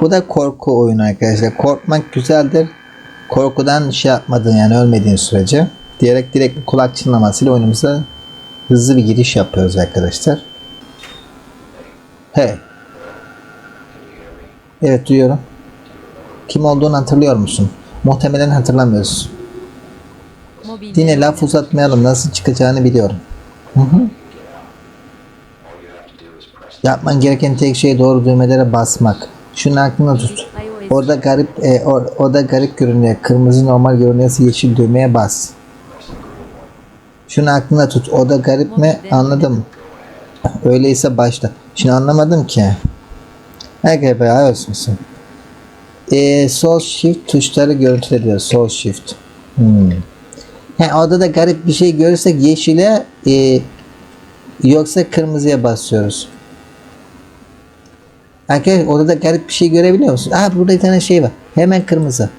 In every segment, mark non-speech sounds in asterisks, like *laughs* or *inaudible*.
Bu da korku oyunu arkadaşlar. Korkmak güzeldir. Korkudan şey yapmadın yani ölmediğin sürece. Diyerek direkt kulak çınlamasıyla oyunumuza hızlı bir giriş yapıyoruz arkadaşlar. Hey. Evet duyuyorum. Kim olduğunu hatırlıyor musun? Muhtemelen hatırlamıyorsun. Yine laf uzatmayalım. Nasıl çıkacağını biliyorum. Hı hı. Yapman gereken tek şey doğru düğmelere basmak. Şunu aklına tut. Orada garip e, or- orada garip görünüyor. Kırmızı normal görünüyorsa yeşil düğmeye bas. Şunu aklına tut. O da garip mi? Anladım. Öyleyse başla. Şimdi anlamadım ki. Herkese be iOS musun? E, sol shift tuşları görüntüle diyor. Sol shift. Hmm. He, orada da garip bir şey görürsek yeşile e, yoksa kırmızıya basıyoruz. Arkadaşlar orada da garip bir şey görebiliyor musun? Aa burada bir tane şey var. Hemen kırmızı.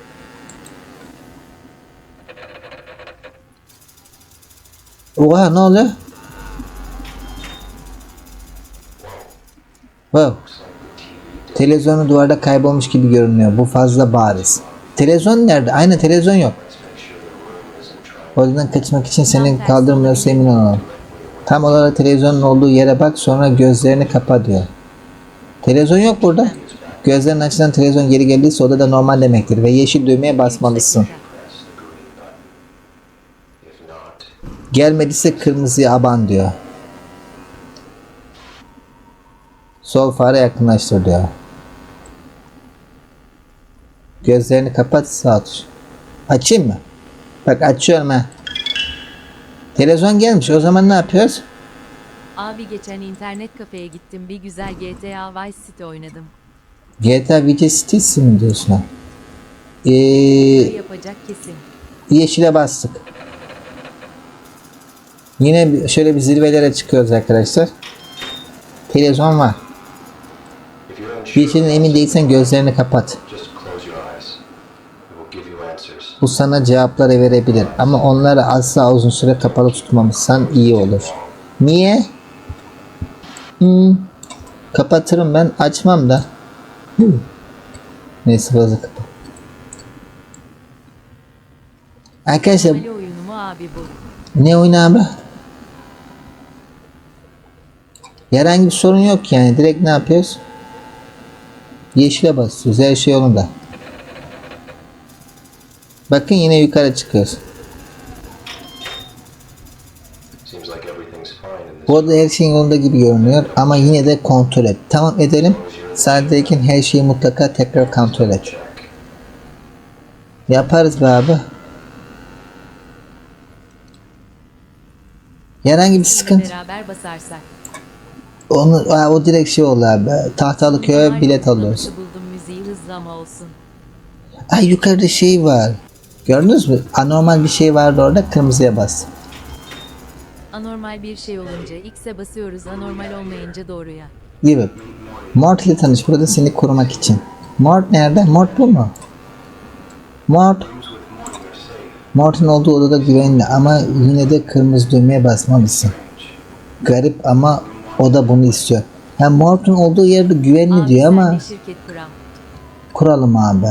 Oha ne oluyor? Wow. Televizyonu duvarda kaybolmuş gibi görünüyor. Bu fazla bariz. Televizyon nerede? Aynı televizyon yok. Oradan kaçmak için seni kaldırmıyorsa emin olalım. Tam olarak televizyonun olduğu yere bak sonra gözlerini kapa diyor. Televizyon yok burada. Gözlerin açılan televizyon geri geldiyse o da normal demektir ve yeşil düğmeye basmalısın. Gelmediyse kırmızıya aban diyor. Sol fare yakınlaştır diyor. Gözlerini kapat sağ tuş. Açayım mı? Bak açıyorum ha. Televizyon gelmiş. O zaman ne yapıyoruz? Abi geçen internet kafeye gittim bir güzel GTA Vice City oynadım. GTA Vice Cities mi diyorsun ha? Ee, yapacak kesin. yeşile bastık. Yine şöyle bir zirvelere çıkıyoruz arkadaşlar. Televizyon var. Bir şeyden emin değilsen gözlerini kapat. Bu sana cevapları verebilir ama onları asla uzun süre kapalı tutmamışsan iyi olur. Niye? Hmm, kapatırım ben açmam da. Hmm. Neyse fazla kapat. Arkadaşlar abi bu? ne oyunu abi? Herhangi bir sorun yok yani. Direkt ne yapıyoruz? Yeşile basıyoruz. Her şey yolunda. Bakın yine yukarı çıkıyoruz. Arada her şeyin yolunda gibi görünüyor ama yine de kontrol et. Tamam edelim. Sadece her şeyi mutlaka tekrar kontrol et. Yaparız be abi. Herhangi bir sıkıntı. Beraber basarsak. Onu, aa, o direkt şey oldu abi. Tahtalı köye bilet alıyoruz. Ay yukarıda şey var. Gördünüz mü? Anormal bir şey vardı orada. Kırmızıya bas. Anormal bir şey olunca X'e basıyoruz anormal olmayınca doğruya. Gibi. Mort ile tanış. Burada seni korumak için. Mort nerede? Mort bu mu? Mort. Mort'un olduğu odada güvenli ama yine de kırmızı düğmeye basmalısın. Garip ama o da bunu istiyor. Ha Mort'un olduğu yerde güvenli Abi diyor ama kuram. kuralım abi.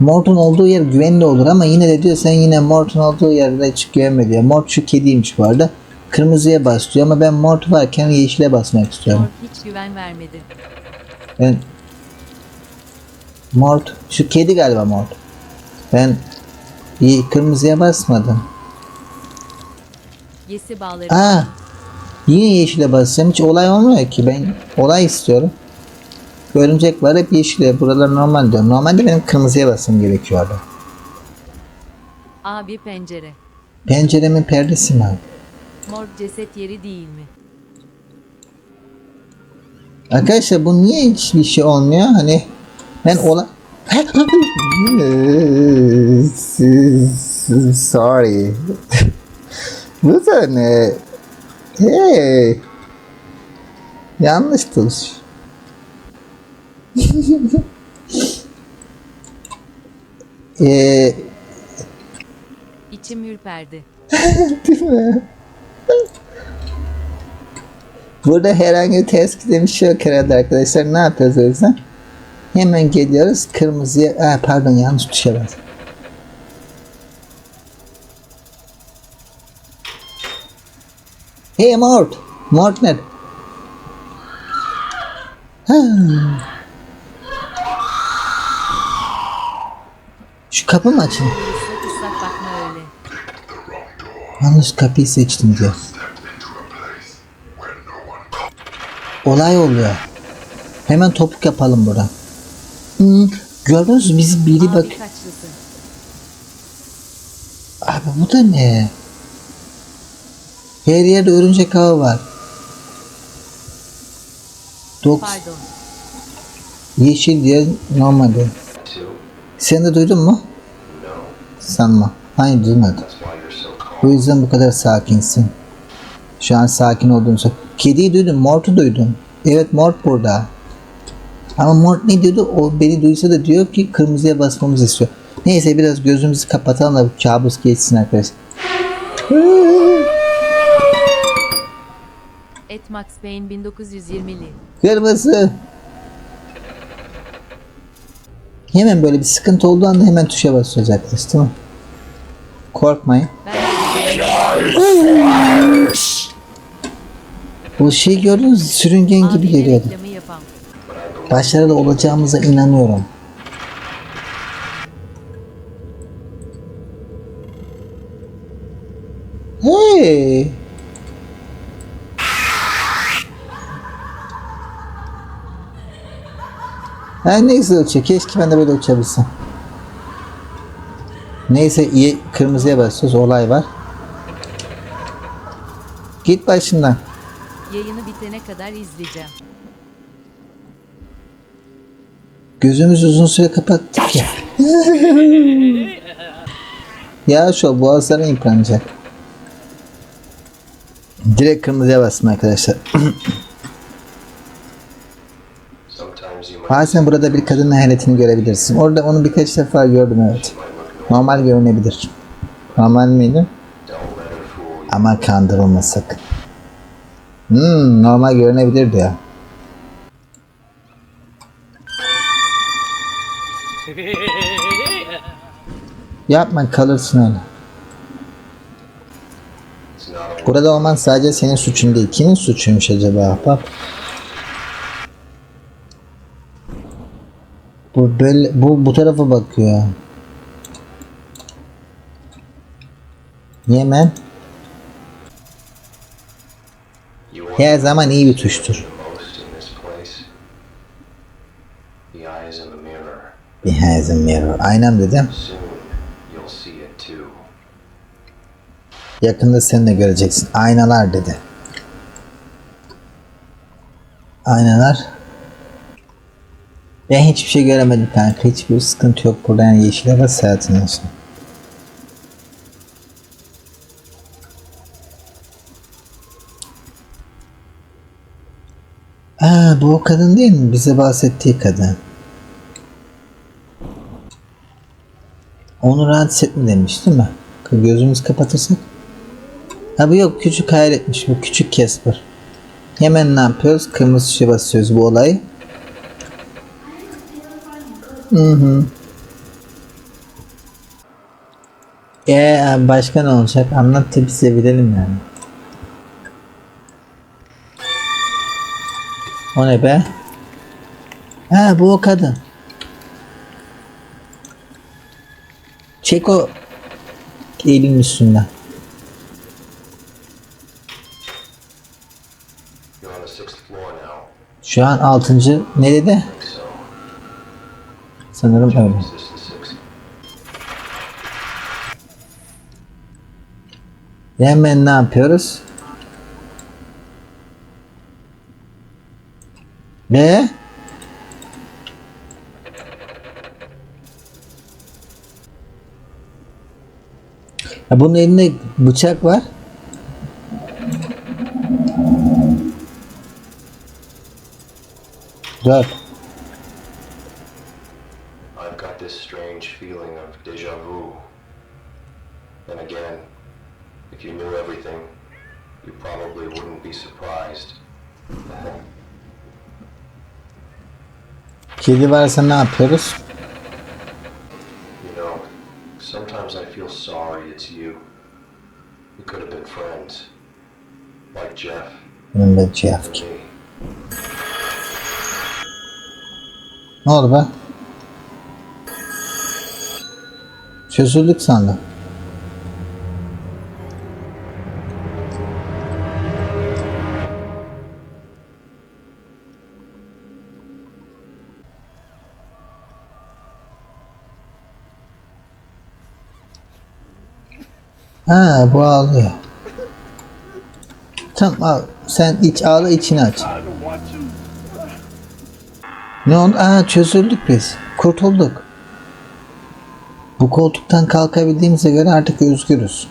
Mort'un olduğu yer güvenli olur ama yine de diyor sen yine Mort'un olduğu yerde hiç güvenme diyor. Mort şu kediymiş bu arada. Kırmızıya bas diyor ama ben Mort varken yeşile basmak istiyorum. Mort hiç güven vermedi. Ben Mort şu kedi galiba Mort. Ben iyi kırmızıya basmadım. Yesi bağları. Aa yine yeşile basacağım hiç olay olmuyor ki ben olay istiyorum. Örümcek var hep yeşile buralar normal diyor. Normalde benim kırmızıya basmam gerekiyordu. Abi pencere. Penceremin perdesi mi? Abi? Mor ceset yeri değil mi? Arkadaşlar bu niye hiçbir şey olmuyor? Hani ben ola... *laughs* Sorry. *laughs* bu da ne? Hey. Yanlış tuş. Eee *laughs* İçim ürperdi. Burada herhangi bir test demiş yok herhalde arkadaşlar. Ne yapıyoruz o yüzden? Hemen geliyoruz kırmızıya. Aa, pardon yanlış tuşa bas. Hey Mort. Mort nerede? Şu kapı mı açın? Yanlış kapıyı seçtim diyor. Olay oluyor. Hemen topuk yapalım burada. Hı, gördünüz mü bizi biri bak. Abi bu da ne? Her yerde örümcek ağı var. Dok Pardon. yeşil diye normal diyor. Two? Sen de duydun mu? Sanma. Hayır duymadım. Bu yüzden bu kadar sakinsin. Şu an sakin olduğunu söyle. Kediyi duydum, Mort'u duydum. Evet Mort burada. Ama Mort ne diyordu? O beni duysa da diyor ki kırmızıya basmamızı istiyor. Neyse biraz gözümüzü kapatalım da bu kabus geçsin arkadaşlar. *laughs* Et Max Payne 1920'li. Kırmızı. Hemen böyle bir sıkıntı olduğu anda hemen tuşa basacağız arkadaşlar tamam? Korkmayın. Ben Bu şey gördünüz mü? sürüngen gibi geliyordu. Başarılı olacağımıza inanıyorum. Hey! Ha, ne güzel uçuyor. Keşke ben de böyle uçabilsem. Neyse iyi kırmızıya basıyoruz. Olay var. Git başımdan. Yayını bitene kadar izleyeceğim. Gözümüz uzun süre kapattık ya. *laughs* ya şu boğazların yıpranacak. Direkt kırmızıya bastım arkadaşlar. Sometimes you might, Bazen burada bir kadının hayretini görebilirsin. Orada onu birkaç defa gördüm evet. Normal görünebilir. Normal miydi? Ama kandırılma sakın. Hmm, normal görünebilir diyor. Yapma kalırsın öyle. Burada olman sadece senin suçun değil. Kimin suçuymuş acaba ahbap? Bu böyle bu bu tarafa bakıyor. Yemen You want her zaman iyi bir tuştur. Behind the mirror. Aynam dedim. Yakında sen de göreceksin. Aynalar dedi. Aynalar. Ben hiçbir şey göremedim kanka. Hiçbir sıkıntı yok burada. Yani yeşile bas hayatın olsun. Aa bu o kadın değil mi? Bize bahsettiği kadın. Onu rahatsız etme demiş değil mi? Gözümüz kapatırsak. Ha bu yok küçük hayal etmiş bu küçük Casper. Hemen ne yapıyoruz? Kırmızı tuşa basıyoruz bu olayı. Hı hı. Ee başka ne olacak? Anlat da bize bilelim yani. O ne be? Ha bu o kadın. Çek o elin üstünden. Şu an altıncı ne dedi? So, Sanırım öyle. hemen ne yapıyoruz? Ve Ya bunun elinde bıçak var. Dur. Kedi varsa ne yapıyoruz? You know, sometimes I feel sorry it's you. We could have been friends. Like Jeff Benim de Jeff. and me. Ne oldu be? Çözüldük sandım. Ha bu ağlıyor. Tamam al. Sen iç ağla içini aç. Ne oldu? Aa çözüldük biz. Kurtulduk. Bu koltuktan kalkabildiğimize göre artık özgürüz.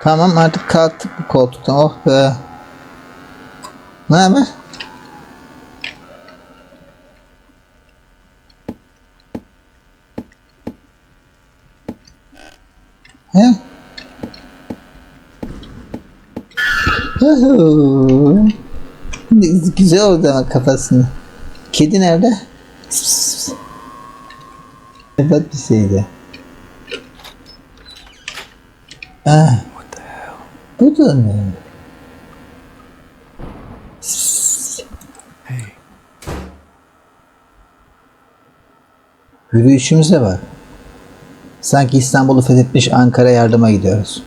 Tamam artık kalktık bu koltuktan. Oh be. Ne haber? He? Güzel oldu ama kafasını. Kedi nerede? Evet bir şeydi. Ah. Bu da ne? Yürüyüşümüze bak. Sanki İstanbul'u fethetmiş Ankara yardıma gidiyoruz.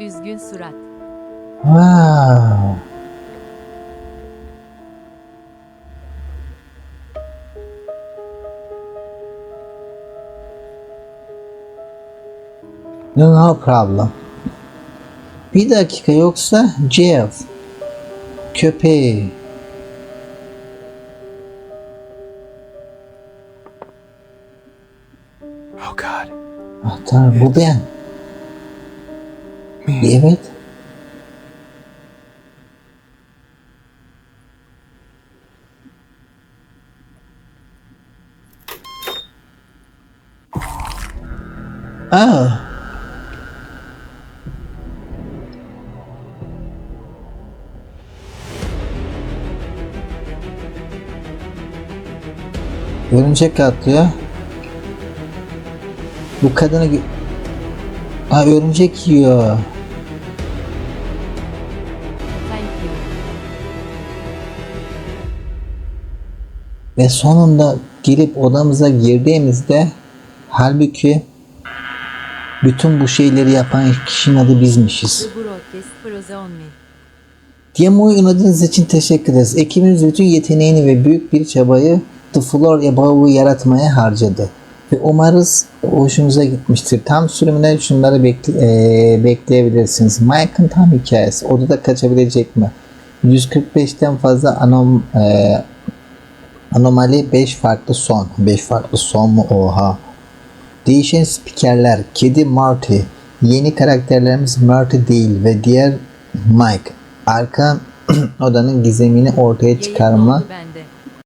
Üzgün surat. Wow. No, problem. Bir dakika yoksa Jeff. Köpeği. Oh God. Ah tanrım bu ben. Evet. Aa. Örümcek atlıyor. Bu kadını Aa örümcek yiyor. Ve sonunda girip odamıza girdiğimizde halbuki bütün bu şeyleri yapan kişinin adı bizmişiz. Me. Diyemo'yu oynadığınız için teşekkür ederiz. Ekibimiz bütün yeteneğini ve büyük bir çabayı The Floor Above'u yaratmaya harcadı. Ve umarız hoşunuza gitmiştir. Tam sürümüne şunları bekle, eee, bekleyebilirsiniz. Mike'ın tam hikayesi. Odada kaçabilecek mi? 145'ten fazla anom, eee, anomali 5 farklı son. 5 farklı son mu? Oha. Değişen spikerler. Kedi Marty. Yeni karakterlerimiz Marty değil ve diğer Mike. Arka *clears throat* odanın gizemini ortaya Yayın çıkarma bence.